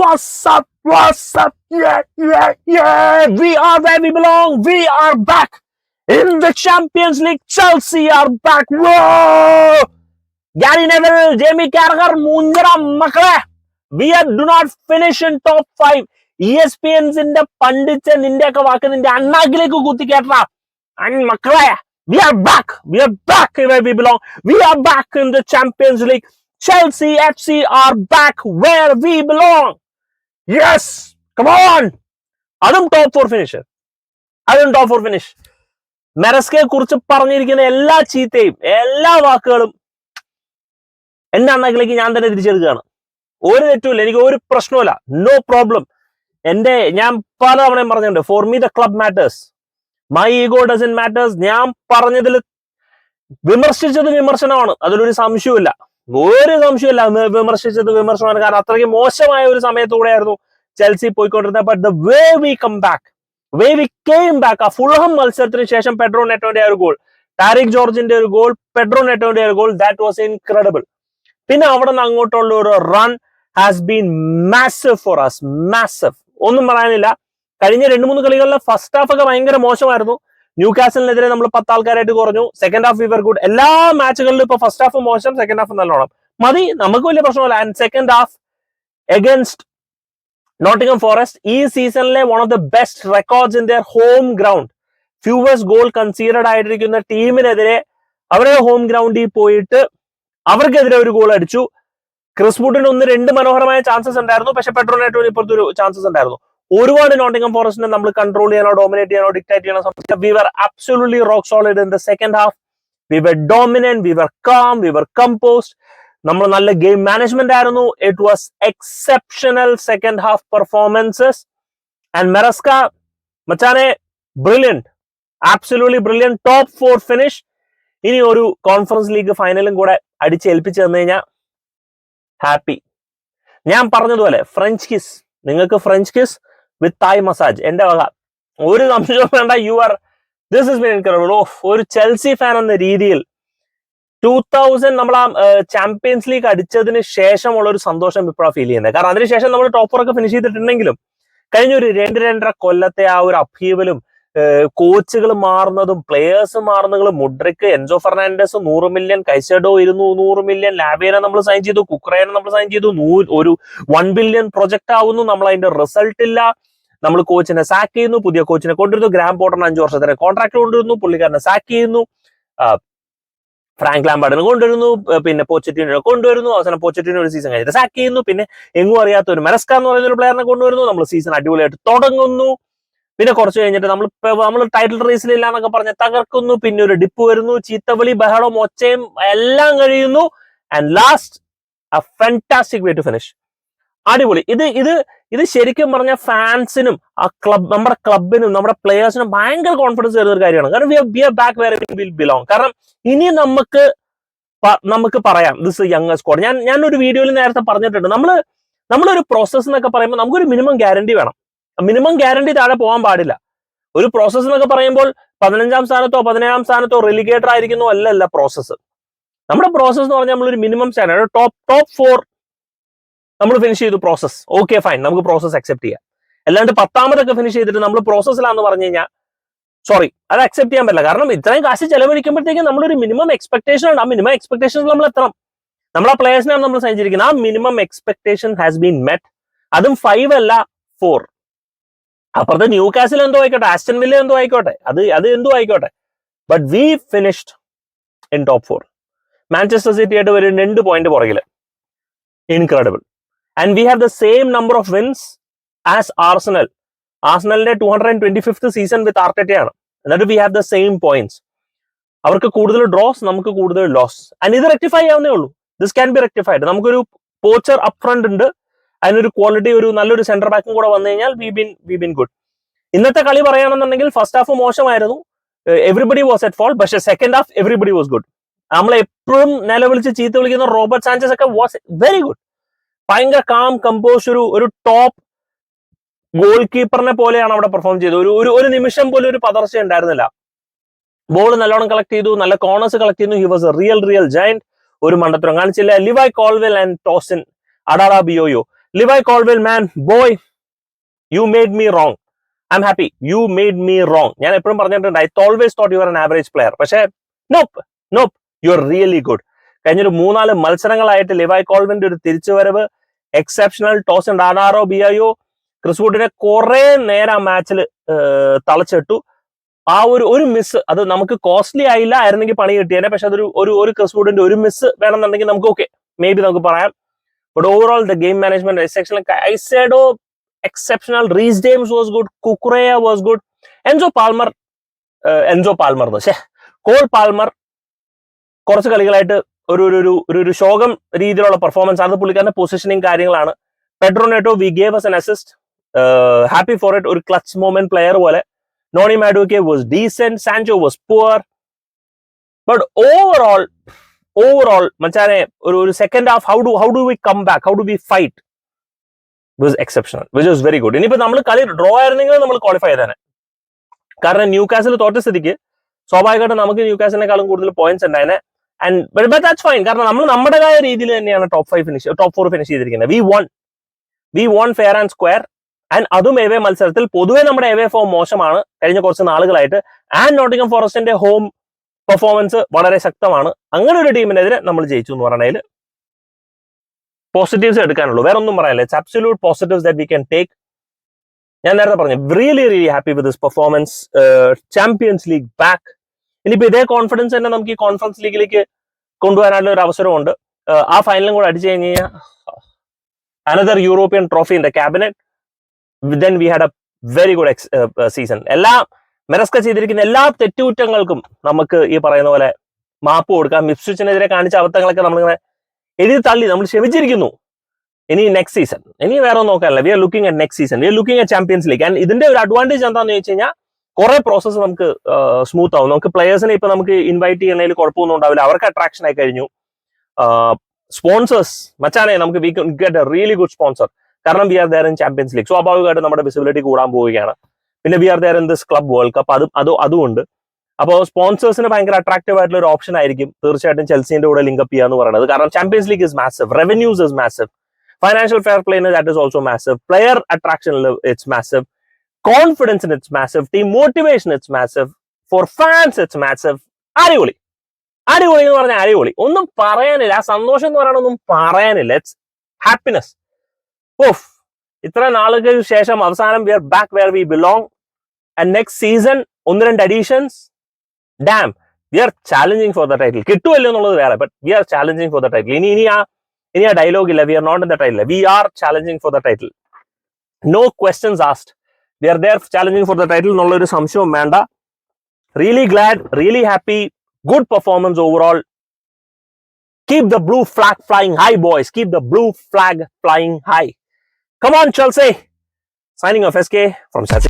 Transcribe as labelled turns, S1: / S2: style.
S1: What's up? What's up? Yeah, yeah, yeah. We are where we belong. We are back in the Champions League. Chelsea are back. Whoa! Gary Neville, Jamie Carragher, Mundra മക്കളെ we are do not finish in top five E S P എൻസിന്റെ പണ്ടിച്ച നിന്റെ ഒക്കെ വാക്ക് നിന്റെ അണ്ണാക്കിലേക്ക് കുത്തിക്കേട്ട മക്കളെ we are back we are back we belong we are back in the Champions League Chelsea FC are back where we belong. Yes, come on അതും top four finish അതും top four finish മെറസ്കയെ കുറിച്ച് പറഞ്ഞിരിക്കുന്ന എല്ലാ ചീത്തയും എല്ലാ വാക്കുകളും എന്റെ അണ്ണാക്കിലേക്ക് ഞാൻ തന്നെ തിരിച്ചെടുക്കുകയാണ്. ഒരു തെറ്റുമില്ല എനിക്ക് ഒരു പ്രശ്നവുമില്ല. നോ പ്രോബ്ലം എന്റെ ഞാൻ പല തവണയും പറഞ്ഞിട്ടുണ്ട് for me the club matters my ego doesn't matters ഞാൻ പറഞ്ഞതിൽ വിമർശിച്ചത് വിമർശനമാണ് അതിലൊരു സംശയവുമില്ല. ഒരു സംശയമില്ല വിമർശിച്ചത് വിമർശനമാണ്. കാരണം അത്രയ്ക്ക് മോശമായ ഒരു സമയത്തൂടെയായിരുന്നു ചെൽസി പോയിക്കൊണ്ടിരുന്നത്. But the way we come back way we came back ആ ഫുൾഹം മത്സരത്തിന് ശേഷം പെഡ്രോ നെറ്റോന്റെ ഒരു ഗോൾ ടാരിക് ജോർജിന്റെ ഒരു ഗോൾ പെഡ്രോ നെറ്റോന്റെ ഒരു ഗോൾ ദാറ്റ് വാസ് ഇൻക്രെഡിബിൾ പിന്നെ അവിടെ നിന്ന് അങ്ങോട്ടുള്ള ഒരു run has been massive for us massive ഒന്നും പറയാനില്ല. കഴിഞ്ഞ രണ്ട് മൂന്ന് കളികളിലെ ഫസ്റ്റ് ഹാഫ് ഒക്കെ ഭയങ്കര മോശമായിരുന്നു. ന്യൂ കാസലിനെതിരെ നമ്മൾ പത്ത് ആൾക്കാരായിട്ട് കുറഞ്ഞു സെക്കൻഡ് ഹാഫ് വിവർ ഗുഡ് എല്ലാ മാച്ചുകളിലും ഇപ്പൊ ഫസ്റ്റ് ഹാഫ് മോശം സെക്കൻഡ് ഹാഫ് നല്ലോണം. മതി നമുക്ക് വലിയ പ്രശ്നമല്ല. And second half against Nottingham Forest ഈ സീസണിലെ one of the best records in their home ground ഫ്യൂവേഴ്സ് goal conceded ആയിട്ടിരിക്കുന്ന ടീമിനെതിരെ അവരുടെ ഹോം ഗ്രൗണ്ടിൽ പോയിട്ട് അവർക്കെതിരെ ഒരു ഗോൾ അടിച്ചു. ക്രിസ്ബുട്ടിന് ഒന്ന് രണ്ട് മനോഹരമായ ചാൻസസ് ഉണ്ടായിരുന്നു. പക്ഷെ പെട്രോനേറ്റോന് ഇപ്പുറത്തൊരു ചാൻസസ് ഉണ്ടായിരുന്നു. ഒരുപാട് നോട്ടിംഗം ഫോറസ്റ്റിനെ നമ്മൾ കൺട്രോൾ ചെയ്യാനോ ഡോമിനേറ്റ് ചെയ്യാനോ ഡിക്റ്റേറ്റ് ചെയ്യാനോ സമയത്ത് we were absolutely rock solid in the second half we were dominant we were calm we were composed നമ്മൾ നല്ല ഗെയിം മാനേജ്മെന്റ് ആയിരുന്നു. It was exceptional second half performances and Maresca മച്ചാനെ brilliant absolutely brilliant top four finish ഇനി ഒരു conference league ഫൈനലും കൂടെ അടിച്ചേൽപ്പിച്ച് തന്നു കഴിഞ്ഞാൽ ഹാപ്പി ഞാൻ പറഞ്ഞതുപോലെ ഫ്രഞ്ച് കിസ് നിങ്ങൾക്ക് French kiss with Thai massage എന്റെ വക. ഒരു സംശയവും വേണ്ട you are this is mean incredible of ഒരു ചെൽസി ഫാൻ എന്ന രീതിയിൽ ടൂ തൗസൻഡ് നമ്മൾ ആ ചാമ്പ്യൻസ് ലീഗ് അടിച്ചതിന് ശേഷമുള്ള ഒരു സന്തോഷം ഇപ്പോഴാണ് ഫീൽ ചെയ്യുന്നത്. കാരണം അതിനുശേഷം നമ്മൾ ടോപ്പർ ഒക്കെ ഫിനിഷ് ചെയ്തിട്ടുണ്ടെങ്കിലും കഴിഞ്ഞ ഒരു രണ്ട് രണ്ടര കൊല്ലത്തെ ആ ഒരു അഭീവലും കോച്ചുകൾ മാറുന്നതും പ്ലേയേഴ്സ് മാറുന്നതും മുഡ്രിക്ക് എൻസോ ഫെർണാൻഡസ് നൂറ് മില്യൺ കൈസഡോ ഇരുന്നൂ നൂറ് മില്യൺ ലാബേനെ നമ്മൾ സൈൻ ചെയ്തു കുക്രേനെ നമ്മൾ സൈൻ ചെയ്തു നൂ- ഒരു വൺ ബില്യൺ പ്രൊജക്ട് ആവുന്നു നമ്മൾ അതിന്റെ റിസൾട്ട് ഇല്ല. നമ്മൾ കോച്ചിനെ സാക്ക് ചെയ്യുന്നു പുതിയ കോച്ചിനെ കൊണ്ടുവരുന്നു. ഗ്രാം പോട്ടറിന് അഞ്ചു വർഷത്തിന് കോൺട്രാക്ട് കൊണ്ടുവരുന്നു പുള്ളിക്കാരനെ സാക്ക് ചെയ്യുന്നു. ഫ്രാങ്ക് ലാംബാർഡിനെ കൊണ്ടുവരുന്നു പിന്നെ പോച്ചറ്റിനെ കൊണ്ടുവരുന്നു. അവസാനം പോച്ചറ്റിനെ ഒരു സീസൺ കഴിഞ്ഞിട്ട് സാക്ക് ചെയ്യുന്നു. പിന്നെ എങ്ങും അറിയാത്ത ഒരു മെറസ്ക എന്ന് പറയുന്ന ഒരു പ്ലെയറിനെ കൊണ്ടുവരുന്നു. നമ്മൾ സീസൺ അടിപൊളിയായിട്ട് തുടങ്ങുന്നു. പിന്നെ കുറച്ച് കഴിഞ്ഞിട്ട് നമ്മൾ നമ്മൾ ടൈറ്റിൽ റേസിലില്ല എന്നൊക്കെ പറഞ്ഞ് തകർക്കുന്നു. പിന്നെ ഒരു ഡിപ്പ് വരുന്നു. ചീത്തവിളി ബഹളം ഒച്ചയും എല്ലാം കഴിയുന്നു. And last a fantastic way to finish അടിപൊളി. ഇത് ഇത് ഇത് ശരിക്കും പറഞ്ഞ ഫാൻസിനും ആ ക്ലബ് നമ്മുടെ ക്ലബിനും നമ്മുടെ പ്ലേയേഴ്സിനും ഭയങ്കര കോൺഫിഡൻസ് തരുന്ന ഒരു കാര്യമാണ്. കാരണം we are back where we'll belong കാരണം ഇനി നമുക്ക് നമുക്ക് പറയാം. ദിസ് യങ് സ്കോഡ് ഞാൻ ഞാൻ ഒരു വീഡിയോയിൽ നേരത്തെ പറഞ്ഞിട്ടുണ്ട്. നമ്മൾ നമ്മളൊരു പ്രോസസ് എന്നൊക്കെ പറയുമ്പോൾ നമുക്കൊരു മിനിമം ഗ്യാരണ്ടി വേണം. മിനിമം ഗ്യാരണ്ടി താഴെ പോകാൻ പാടില്ല. ഒരു പ്രോസസ് എന്നൊക്കെ പറയുമ്പോൾ പതിനഞ്ചാം സ്ഥാനത്തോ പതിനേഴാം സ്ഥാനത്തോ റെലിഗേറ്റർ ആയിരിക്കുന്നോ അല്ലല്ല പ്രോസസ്സ് നമ്മുടെ പ്രോസസ്സ് എന്ന് പറഞ്ഞാൽ നമ്മളൊരു minimum standard top top four നമ്മൾ ഫിനിഷ് ചെയ്തു പ്രോസസ് ഓക്കെ ഫൈൻ നമുക്ക് പ്രോസസ് അക്സെപ്റ്റ് ചെയ്യാം. അല്ലാണ്ട് പത്താമതൊക്കെ ഫിനിഷ് ചെയ്തിട്ട് നമ്മൾ പ്രോസസ്സിലാന്ന് പറഞ്ഞു കഴിഞ്ഞാൽ സോറി അത് അക്സെപ്റ്റ് ചെയ്യാൻ പറ്റില്ല. കാരണം ഇത്രയും കാശ് ചെലവഴിക്കുമ്പോഴത്തേക്കും നമ്മളൊരു മിനിമം എക്സ്പെക്ടേഷൻ ഉണ്ട്. ആ മിനിമം എക്സ്പെക്ടേഷൻ നമ്മൾ എത്തണം നമ്മൾ ആ പ്ലേയേഴ്സിനാണ് നമ്മൾ സഞ്ചരിക്കുന്നത് ആ minimum expectation has been met അതും ഫൈവ് അല്ല ഫോർ അപ്പുറത്തെ ന്യൂ കാസിൽ എന്തോ ആയിക്കോട്ടെ ആസ്റ്റൻ വില്ല എന്തോ ആയിക്കോട്ടെ അത് അത് എന്തോ ആയിക്കോട്ടെ. But we finished in top four Manchester City ആയിട്ട് ഒരു രണ്ട് പോയിന്റ് പുറകിൽ. Incredible and we have the same number of wins as Arsenal ആർസണലിന്റെ two hundred and twenty fifth season with ആർട്ടറ്റയാണ് എന്നിട്ട് we have the same points അവർക്ക് കൂടുതൽ draws നമുക്ക് കൂടുതൽ loss and ഇത് റെക്ടിഫൈ ആവുന്നേ ഉള്ളൂ. ദിസ് ക്യാൻ ബി റെക്ടിഫൈഡ് നമുക്കൊരു poacher up front ഉണ്ട്. അതിനൊരു ക്വാളിറ്റി ഒരു നല്ലൊരു സെന്റർ ബാക്കും കൂടെ വന്നു കഴിഞ്ഞാൽ we been we been good ഇന്നത്തെ കളി പറയുകയാണെന്നുണ്ടെങ്കിൽ ഫസ്റ്റ് ഹാഫ് മോശമായിരുന്നു. എവറിബഡി വാസ് അറ്റ് ഫോൾ പക്ഷെ second half everybody was good നമ്മൾ എപ്പോഴും നിലവിളിച്ച് ചീത്ത വിളിക്കുന്ന റോബർട്ട് സാഞ്ചസ് ഒക്കെ വാസ് വെരി ഗുഡ് ഭയങ്കര കാം കമ്പോസ് ഒരു ഒരു ടോപ്പ് ഗോൾ കീപ്പറിനെ പോലെയാണ് അവിടെ പെർഫോം ചെയ്തത്. ഒരു ഒരു ഒരു നിമിഷം പോലും ഒരു പതർച്ച ഉണ്ടായിരുന്നില്ല. ബോൾ നല്ലോണം കളക്ട് ചെയ്തു നല്ല കോർണേഴ്സ് കളക്ട് ചെയ്യുന്നു. He was a real real giant ഒരു മണ്ടത്തരം കാണിച്ചില്ല. Levi Colwill and Tosin Adarabioyo Levi Colwill man boy you made me wrong I'm happy you made me wrong ഞാൻ എപ്പോഴും പറഞ്ഞിട്ടുണ്ട് I always thought you are an average player പക്ഷേ nope nope you are really good കഴിഞ്ഞൊരു മൂന്നാൽ മത്സരങ്ങളായിട്ട് ലിവായ് കോൾവിന്റെ ഒരു തിരിച്ചുവരവ് exceptional toss ഉണ്ട്. ഡാനാറോ ബിയായോ ക്രിസ്വുഡിനെ കുറെ നേരം ആ മാച്ചിൽ തളച്ചിട്ടു. ആ ഒരു ഒരു മിസ് അത് നമുക്ക് കോസ്റ്റ്ലി ആയില്ല ആയിരുന്നെങ്കിൽ പണി കിട്ടിയേനെ. പക്ഷെ അതൊരു ഒരു ഒരു ക്രിസ്വുഡിന്റെ ഒരു മിസ് വേണമെന്നുണ്ടെങ്കിൽ നമുക്ക് ഓക്കെ മേ ബി നമുക്ക് പറയാം. But overall the game management സെക്ഷനിൽ Caicedo exceptional Reece James was good Cucurella was good Enzo Palmer Enzo Palmer പക്ഷേ കോൾ പാൽമർ കുറച്ച് കളികളായിട്ട് ഒരു ഒരു ഒരു ഒരു ശോകം രീതിയിലുള്ള പെർഫോമൻസ് ആണ്. പുള്ളിക്കാരന്റെ പൊസിഷനിങ് കാര്യങ്ങളാണ്. Pedro Neto we gave us an assist happy for it ഒരു ക്ലച്ച് മൂമെന്റ് പ്ലെയർ പോലെ. Noni Madueke was decent Sancho was poor but overall overall മച്ചാനെ ഒരു ഒരു second half how do how do we come back how do we fight with exceptional which was very good ഇനിയിപ്പോ നമ്മൾ കളി draw ആയിരുന്നെങ്കിൽ നമ്മൾ qualify ചെയ്തേനെ. കാരണം new castle തോറ്റ സ്ഥിതിക്ക് സ്വാഭാവികമായിട്ടും നമുക്ക് ന്യൂ കാസിനേക്കാളും കൂടുതൽ പോയിന്റ്സ് ഉണ്ടായേനെ. ആൻഡ് ബട്ട് ദാറ്റ്സ് ഫൈൻ കാരണം നമ്മൾ നമ്മുടേതായ രീതിയിൽ തന്നെയാണ് top five finish top four finish ചെയ്തിരിക്കുന്നത്. We won we won fair and square and അതും എവേ മത്സരത്തിൽ പൊതുവെ നമ്മുടെ എവേ ഫോം മോശമാണ്. കഴിഞ്ഞ കുറച്ച് നാളുകളായിട്ട്. ആൻഡ് നോട്ടിംഗം ഫോറസ്റ്റിന്റെ ഹോം പെർഫോമൻസ് വളരെ ശക്തമാണ്. അങ്ങനെ ഒരു ടീമിനെതിരെ നമ്മൾ ജയിച്ചു എന്ന് പറഞ്ഞതിൽ പോസിറ്റീവ്സ് എടുക്കാനുള്ളൂ. വേറെ ഒന്നും പറയാനില്ല. It's absolute positives that we can take ഞാൻ നേരത്തെ പറഞ്ഞു really really happy with this performance Champions League back ഇനിയിപ്പോ ഇതേ കോൺഫിഡൻസ് തന്നെ നമുക്ക് ഈ കോൺഫറൻസ് ലീഗിലേക്ക് കൊണ്ടുവരാനുള്ള ഒരു അവസരമുണ്ട്. ആ ഫൈനലും കൂടെ അടിച്ചു കഴിഞ്ഞ് കഴിഞ്ഞാൽ another European trophy in the cabinet then we had a very good ex season എല്ലാ മെറസ്ക ചെയ്തിരിക്കുന്ന എല്ലാ തെറ്റുകുറ്റങ്ങൾക്കും നമുക്ക് ഈ പറയുന്ന പോലെ മാപ്പ് കൊടുക്കാം. മിപ്സ്വിച്ചിനെതിരെ കാണിച്ച അബദ്ധങ്ങളൊക്കെ നമ്മളിങ്ങനെ എഴുതി തള്ളി നമ്മൾ ക്ഷമിച്ചിരിക്കുന്നു. ഇനി നെക്സ്റ്റ് സീസൺ ഇനി വേറെ നോക്കാനല്ല. We are looking at next season we are looking at Champions League and ഇതിന്റെ ഒരു അഡ്വാന്റേജ് എന്താണെന്ന് ചോദിച്ചു കഴിഞ്ഞാൽ കുറെ പ്രോസസ്സ് നമുക്ക് സ്മൂത്ത് ആവും. നമുക്ക് പ്ലെയേഴ്സിനെ ഇപ്പൊ നമുക്ക് ഇൻവൈറ്റ് ചെയ്യണതിൽ കുഴപ്പമൊന്നും ഉണ്ടാവില്ല. അവർക്ക് അട്രാക്ഷൻ ആയി കഴിഞ്ഞു. സ്പോൺസേഴ്സ് മച്ചാനെ നമുക്ക് we get a really good sponsor കാരണം we are there in Champions League സ്വാഭാവികമായിട്ട് നമ്മുടെ വിസിബിലിറ്റി കൂടാൻ പോവുകയാണ്. പിന്നെ we are there in this Club World Cup അത് അതും അതുമുണ്ട്. അപ്പോൾ സ്പോൺസേഴ്സിന് ഭയങ്കര അട്രാക്റ്റീവ് ആയിട്ടുള്ള ഒരു ഓപ്ഷൻ ആയിരിക്കും തീർച്ചയായിട്ടും ചെൽസിന്റെ കൂടെ ലിങ്കപ്പ് ചെയ്യുക പറയുന്നത് കാരണം Champions League is massive revenues is massive financial fair പ്ലേന് that is also massive player അട്രാക്ഷനിൽ it's massive കോൺഫിഡൻസിന് it's massive team motivation it's massive for fans it's massive അടിപൊളി. അടിപൊളി എന്ന് പറഞ്ഞാൽ അടിപൊളി. ഒന്നും പറയാനില്ല. ആ സന്തോഷം എന്ന് പറയാൻ ഒന്നും പറയാനില്ല. ഇറ്റ്സ് ഹാപ്പിനെസ് ഓഫ് ഇത്ര നാളുകൾക്ക് ശേഷം അവസാനം we are back where we belong and next season ഒന്ന് രണ്ട് additions damn we are challenging for the title കിട്ടുമല്ലോ എന്നുള്ളത് വേറെ. But we are challenging for the title ഇനി ഇനി ആ ഇനി ആ ഡയലോഗ് ഇല്ല. We are not in the title we are challenging for the title no questions asked We are there challenging for the title എന്നുള്ള ഒരു സംശയവും വേണ്ട really glad really happy good performance overall. Keep the blue flag flying high, boys. Keep the blue flag flying high. Come on, Chelsea. Signing off SK from Chelsea.